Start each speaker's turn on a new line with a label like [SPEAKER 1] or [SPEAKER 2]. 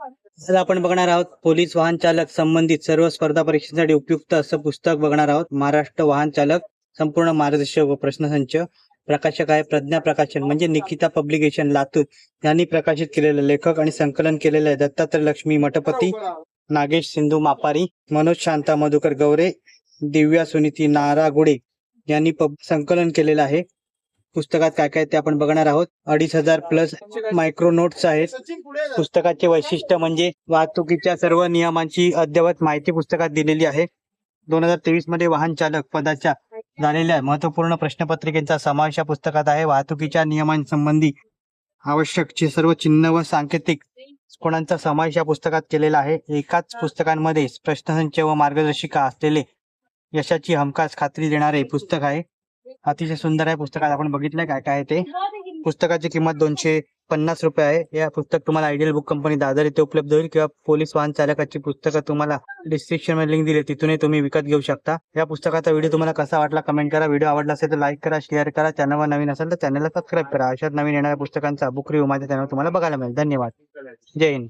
[SPEAKER 1] आज आपण बघणार आहोत पोलीस वाहन चालक संबंधित सर्व स्पर्धा परीक्षेसाठी उपयुक्त असं पुस्तक बघणार आहोत. महाराष्ट्र वाहन चालक संपूर्ण मार्गदर्शक व प्रश्नसंच प्रकाशक आहे. प्रज्ञा प्रकाशन म्हणजे निकिता पब्लिकेशन लातूर. यांनी प्रकाशित केलेलं लेखक आणि संकलन केलेलं आहे. दत्तात्रय लक्ष्मी मठपती नागेश सिंधू मापारी मनोज शांता मधुकर गवरे दिव्या सुनीती नारागुडे यांनी संकलन केलेलं आहे. पुस्तकात काय काय ते आपण बघणार आहोत. अडीच हजार प्लस मायक्रो नोट्स आहेत. पुस्तकाचे वैशिष्ट्य म्हणजे वाहतुकीच्या सर्व नियमांची अद्ययावत माहिती पुस्तकात दिलेली आहे. दोन हजार तेवीसमध्ये वाहन चालक पदाच्या झालेल्या महत्त्वपूर्ण प्रश्नपत्रिकेचा समावेश या पुस्तकात आहे. वाहतुकीच्या नियमांसंबंधी आवश्यकची सर्व चिन्ह व सांकेतिक कोणांचा समावेश या पुस्तकात केलेला आहे. एकाच पुस्तकांमध्ये प्रश्नसंच व मार्गदर्शिका असलेले यशाची हमखास खात्री देणारे पुस्तक आहे. अतिशय सुंदर आहे. पुस्तकात आपण बघितलंय काय काय ते. पुस्तकाची किंमत दोनशे पन्नास रुपये आहे. या पुस्तक तुम्हाला आयडियल बुक कंपनी दादर येथे उपलब्ध होईल किंवा पोलीस वाहन चालकाची पुस्तकं तुम्हाला डिस्क्रिप्शनमध्ये लिंक दिली तिथूनही तुम्ही विकत घेऊ शकता. या पुस्तकाचा व्हिडिओ तुम्हाला कसा वाटला कमेंट करा. व्हिडिओ आवडला असेल तर लाईक करा शेअर करा. चॅनलवर नवीन असेल तर चॅनलला सबस्क्राईब करा. अशाच नवीन येणाऱ्या पुस्तकांचा बुक रिव्ह्यू माझ्या चॅनल तुम्हाला बघायला मिळेल. धन्यवाद. जय हिंद.